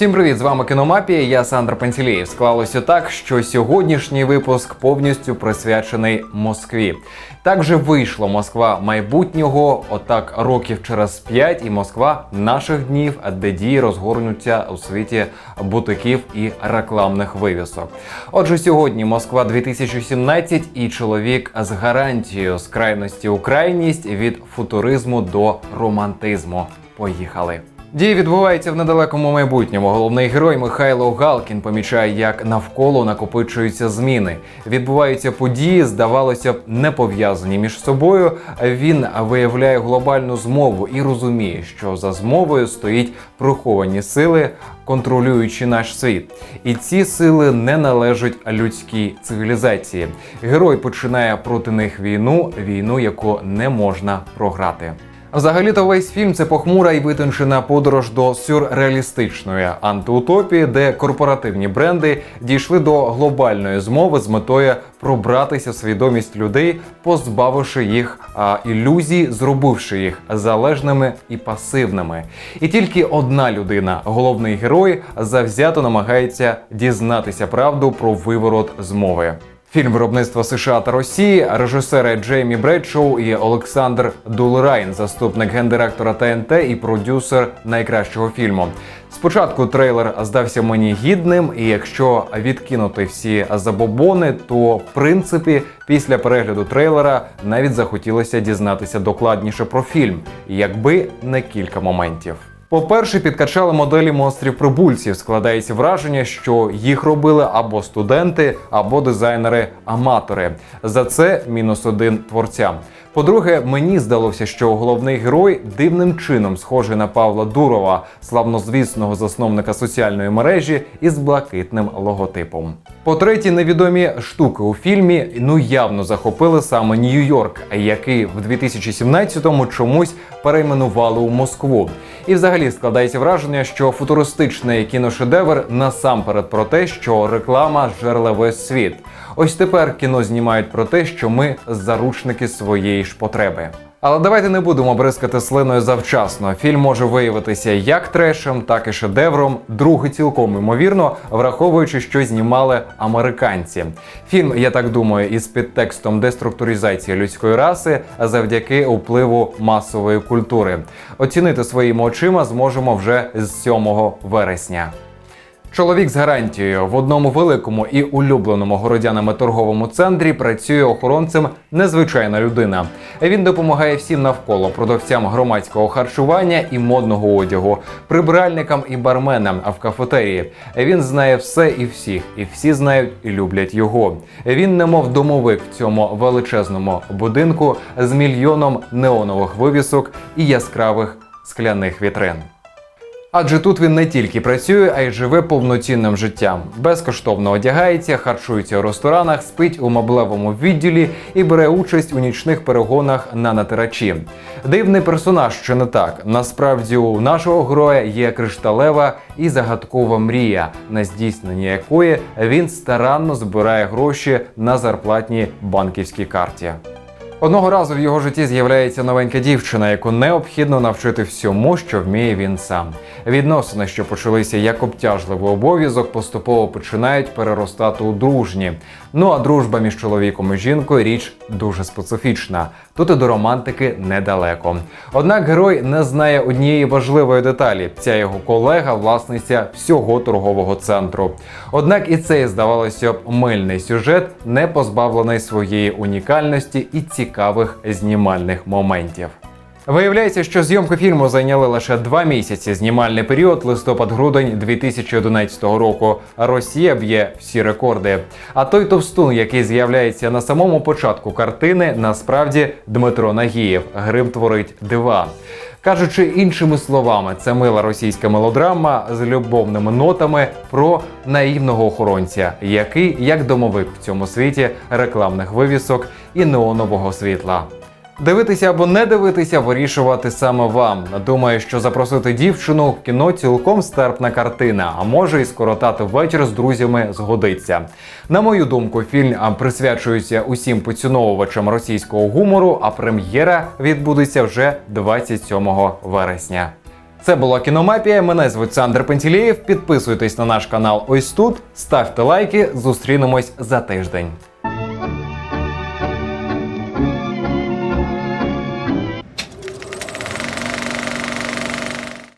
Всім привіт! З вами Кіномапія. Я Сандр Пантелеєв. Склалося так, що сьогоднішній випуск повністю присвячений Москві. Так вже вийшло Москва майбутнього, отак років через п'ять, і Москва наших днів, де дії розгорнуться у світі бутиків і рекламних вивісок. Отже, сьогодні Москва 2017 і чоловік з гарантією з крайності у крайність від футуризму до романтизму. Поїхали. Дії відбуваються в недалекому майбутньому. Головний герой Михайло Галкін помічає, як навколо накопичуються зміни. Відбуваються події, здавалося б, не пов'язані між собою. Він виявляє глобальну змову і розуміє, що за змовою стоїть приховані сили, контролюючи наш світ. І ці сили не належать людській цивілізації. Герой починає проти них війну, війну, яку не можна програти. Взагалі-то весь фільм це похмура і витончена подорож до сюрреалістичної антиутопії, де корпоративні бренди дійшли до глобальної змови з метою пробратися в свідомість людей, позбавивши їх а, ілюзій, зробивши їх залежними і пасивними. І тільки одна людина, головний герой, завзято намагається дізнатися правду про виворот змови. Фільм виробництва США та Росії, режисери Джеймі Бредшоу і Олександр Дулерайн, заступник гендиректора ТНТ і продюсер найкращого фільму. Спочатку трейлер здався мені гідним, і якщо відкинути всі забобони, то в принципі після перегляду трейлера навіть захотілося дізнатися докладніше про фільм, якби не кілька моментів. По-перше, підкачали моделі монстрів прибульців. Складається враження, що їх робили або студенти, або дизайнери-аматори. За це мінус один творцям. По-друге, мені здалося, що головний герой дивним чином схожий на Павла Дурова, славнозвісного засновника соціальної мережі із блакитним логотипом. По-третє, невідомі штуки у фільмі ну явно захопили саме Нью-Йорк, який в 2017-му чомусь перейменували у Москву. І взагалі складається враження, що футуристичний кіношедевр насамперед про те, що реклама жерла весь світ. Ось тепер кіно знімають про те, що ми заручники своєї ж потреби. Але давайте не будемо бризкати слиною завчасно. Фільм може виявитися як трешем, так і шедевром. Другий цілком ймовірно, враховуючи, що знімали американці. Фільм, я так думаю, із підтекстом деструктуризації людської раси завдяки впливу масової культури. Оцінити своїми очима зможемо вже з 7 вересня. Чоловік з гарантією в одному великому і улюбленому городянами торговому центрі працює охоронцем незвичайна людина. Він допомагає всім навколо продавцям громадського харчування і модного одягу, прибиральникам і барменам в кафетерії. Він знає все і всіх, і всі знають і люблять його. Він немов домовик в цьому величезному будинку з мільйоном неонових вивісок і яскравих скляних вітрин. Адже тут він не тільки працює, а й живе повноцінним життям. Безкоштовно одягається, харчується у ресторанах, спить у меблевому відділі і бере участь у нічних перегонах на натирачі. Дивний персонаж, чи не так? Насправді у нашого героя є кришталева і загадкова мрія, на здійснення якої він старанно збирає гроші на зарплатній банківській карті. Одного разу в його житті з'являється новенька дівчина, яку необхідно навчити всьому, що вміє він сам. Відносини, що почалися як обтяжливий обов'язок, поступово починають переростати у дружні. Ну а дружба між чоловіком і жінкою річ дуже специфічна. Тут і до романтики недалеко. Однак герой не знає однієї важливої деталі: ця його колега, власниця всього торгового центру. Однак і цей, здавалося б, мильний сюжет не позбавлений своєї унікальності і цікавих знімальних моментів. Виявляється, що зйомки фільму зайняли лише два місяці. Знімальний період листопад-грудень 2011 року. Росія б'є всі рекорди. А той товстун, який з'являється на самому початку картини, насправді Дмитро Нагієв. Грим творить дива. Кажучи іншими словами, це мила російська мелодрама з любовними нотами про наївного охоронця, який як домовик в цьому світі рекламних вивісок і неонового світла. Дивитися або не дивитися, вирішувати саме вам. Думаю, що запросити дівчину в кіно цілком стерпна картина, а може і скоротати вечір з друзями згодиться. На мою думку, фільм присвячується усім поціновувачам російського гумору, а прем'єра відбудеться вже 27 вересня. Це була кіномапія. Мене звуть Сандр Пентілєєв. Підписуйтесь на наш канал ось тут, ставте лайки. Зустрінемось за тиждень.